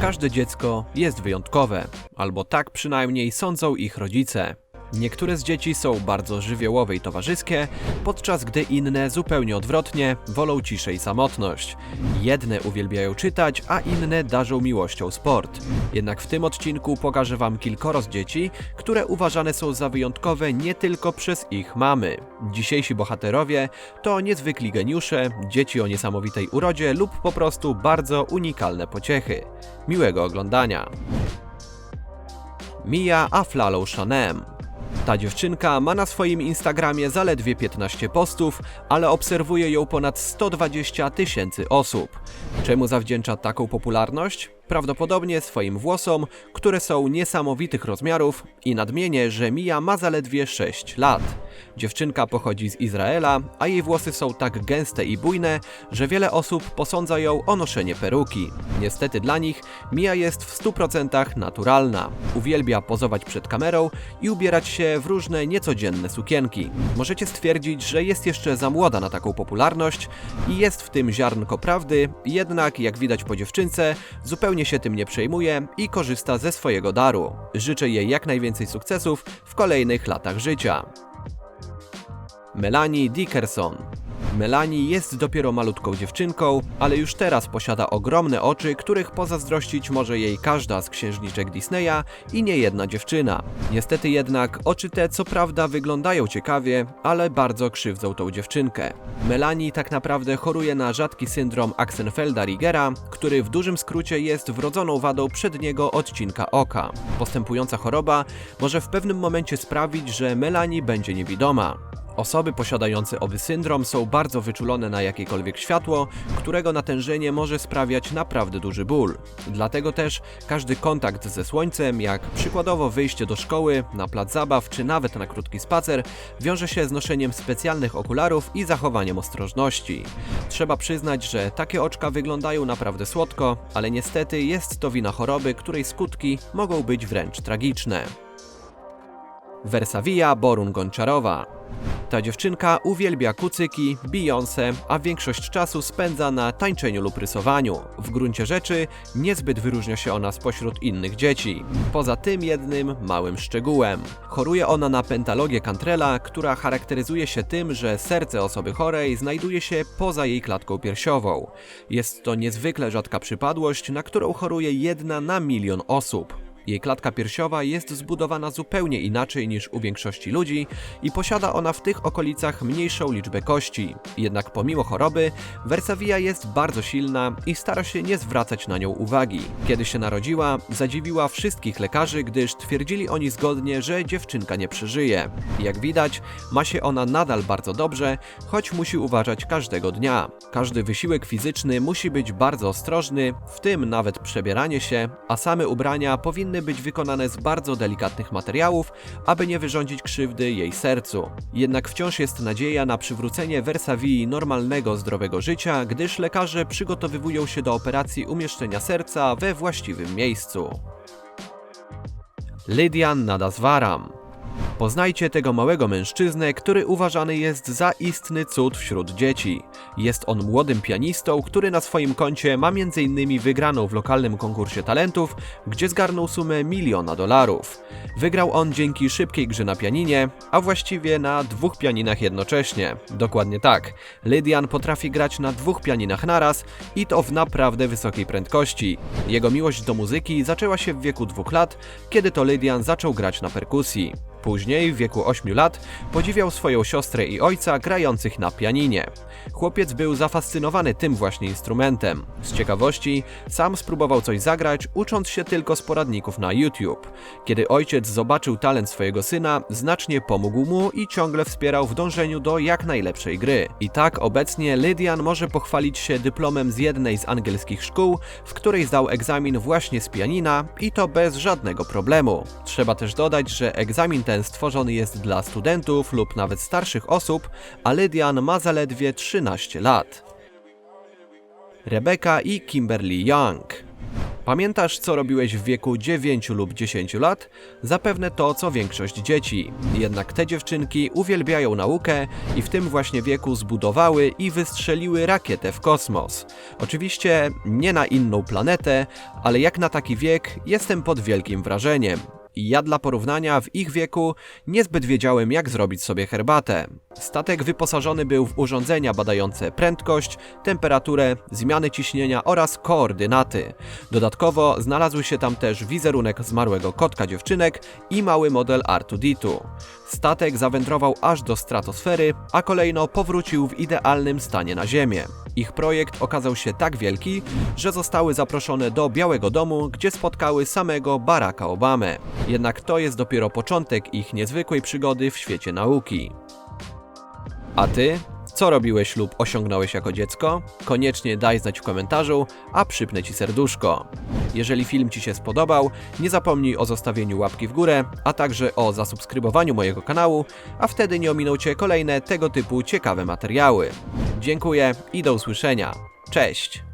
Każde dziecko jest wyjątkowe, albo tak przynajmniej sądzą ich rodzice. Niektóre z dzieci są bardzo żywiołowe i towarzyskie, podczas gdy inne zupełnie odwrotnie wolą ciszę i samotność. Jedne uwielbiają czytać, a inne darzą miłością sport. Jednak w tym odcinku pokażę Wam kilkoro z dzieci, które uważane są za wyjątkowe nie tylko przez ich mamy. Dzisiejsi bohaterowie to niezwykli geniusze, dzieci o niesamowitej urodzie lub po prostu bardzo unikalne pociechy. Miłego oglądania. Mia Aflalo Shanem. Ta dziewczynka ma na swoim Instagramie zaledwie 15 postów, ale obserwuje ją ponad 120 tysięcy osób. Czemu zawdzięcza taką popularność? Prawdopodobnie swoim włosom, które są niesamowitych rozmiarów i nadmienię, że Mia ma zaledwie 6 lat. Dziewczynka pochodzi z Izraela, a jej włosy są tak gęste i bujne, że wiele osób posądza ją o noszenie peruki. Niestety dla nich Mia jest w 100% naturalna. Uwielbia pozować przed kamerą i ubierać się w różne niecodzienne sukienki. Możecie stwierdzić, że jest jeszcze za młoda na taką popularność i jest w tym ziarnko prawdy, jednak jak widać po dziewczynce, zupełnie się tym nie przejmuje i korzysta ze swojego daru. Życzę jej jak najwięcej sukcesów w kolejnych latach życia. Melanie Dickerson. Melanie jest dopiero malutką dziewczynką, ale już teraz posiada ogromne oczy, których pozazdrościć może jej każda z księżniczek Disneya i nie jedna dziewczyna. Niestety jednak oczy te co prawda wyglądają ciekawie, ale bardzo krzywdzą tą dziewczynkę. Melanie tak naprawdę choruje na rzadki syndrom Axenfelda-Rigera, który w dużym skrócie jest wrodzoną wadą przedniego odcinka oka. Postępująca choroba może w pewnym momencie sprawić, że Melanie będzie niewidoma. Osoby posiadające owy syndrom są bardzo wyczulone na jakiekolwiek światło, którego natężenie może sprawiać naprawdę duży ból. Dlatego też każdy kontakt ze słońcem, jak przykładowo wyjście do szkoły, na plac zabaw czy nawet na krótki spacer, wiąże się z noszeniem specjalnych okularów i zachowaniem ostrożności. Trzeba przyznać, że takie oczka wyglądają naprawdę słodko, ale niestety jest to wina choroby, której skutki mogą być wręcz tragiczne. Versavia Borun Gonczarowa. Ta dziewczynka uwielbia kucyki, Beyoncé, a większość czasu spędza na tańczeniu lub rysowaniu. W gruncie rzeczy niezbyt wyróżnia się ona spośród innych dzieci. Poza tym jednym małym szczegółem. Choruje ona na pentalogię Cantrella, która charakteryzuje się tym, że serce osoby chorej znajduje się poza jej klatką piersiową. Jest to niezwykle rzadka przypadłość, na którą choruje jedna na milion osób. Jej klatka piersiowa jest zbudowana zupełnie inaczej niż u większości ludzi i posiada ona w tych okolicach mniejszą liczbę kości. Jednak pomimo choroby, Versavia jest bardzo silna i stara się nie zwracać na nią uwagi. Kiedy się narodziła, zadziwiła wszystkich lekarzy, gdyż twierdzili oni zgodnie, że dziewczynka nie przeżyje. Jak widać, ma się ona nadal bardzo dobrze, choć musi uważać każdego dnia. Każdy wysiłek fizyczny musi być bardzo ostrożny, w tym nawet przebieranie się, a same ubrania powinny powinny być wykonane z bardzo delikatnych materiałów, aby nie wyrządzić krzywdy jej sercu. Jednak wciąż jest nadzieja na przywrócenie Versavii normalnego, zdrowego życia, gdyż lekarze przygotowywują się do operacji umieszczenia serca we właściwym miejscu. Lydian Nadaswaram Poznajcie tego małego mężczyznę, który uważany jest za istny cud wśród dzieci. Jest on młodym pianistą, który na swoim koncie ma m.in. wygraną w lokalnym konkursie talentów, gdzie zgarnął sumę miliona dolarów. Wygrał on dzięki szybkiej grze na pianinie, a właściwie na dwóch pianinach jednocześnie. Dokładnie tak. Lydian potrafi grać na dwóch pianinach naraz i to w naprawdę wysokiej prędkości. Jego miłość do muzyki zaczęła się w wieku dwóch lat, kiedy to Lydian zaczął grać na perkusji. Później, w wieku 8 lat, podziwiał swoją siostrę i ojca grających na pianinie. Chłopiec był zafascynowany tym właśnie instrumentem. Z ciekawości sam spróbował coś zagrać, ucząc się tylko z poradników na YouTube. Kiedy ojciec zobaczył talent swojego syna, znacznie pomógł mu i ciągle wspierał w dążeniu do jak najlepszej gry. I tak obecnie Lydian może pochwalić się dyplomem z jednej z angielskich szkół, w której zdał egzamin właśnie z pianina i to bez żadnego problemu. Trzeba też dodać, że egzamin ten stworzony jest dla studentów lub nawet starszych osób, a Lydian ma zaledwie 13 lat. Rebecca i Kimberly Young Pamiętasz, co robiłeś w wieku 9 lub 10 lat? Zapewne to, co większość dzieci. Jednak te dziewczynki uwielbiają naukę i w tym właśnie wieku zbudowały i wystrzeliły rakietę w kosmos. Oczywiście nie na inną planetę, ale jak na taki wiek jestem pod wielkim wrażeniem. Ja dla porównania w ich wieku niezbyt wiedziałem, jak zrobić sobie herbatę. Statek wyposażony był w urządzenia badające prędkość, temperaturę, zmiany ciśnienia oraz koordynaty. Dodatkowo znalazł się tam też wizerunek zmarłego kotka dziewczynek i mały model R2D2. Statek zawędrował aż do stratosfery, a kolejno powrócił w idealnym stanie na Ziemię. Ich projekt okazał się tak wielki, że zostały zaproszone do Białego Domu, gdzie spotkały samego Baracka Obamę. Jednak to jest dopiero początek ich niezwykłej przygody w świecie nauki. A ty? Co robiłeś lub osiągnąłeś jako dziecko? Koniecznie daj znać w komentarzu, a przypnę ci serduszko. Jeżeli film ci się spodobał, nie zapomnij o zostawieniu łapki w górę, a także o zasubskrybowaniu mojego kanału, a wtedy nie ominą cię kolejne tego typu ciekawe materiały. Dziękuję i do usłyszenia. Cześć!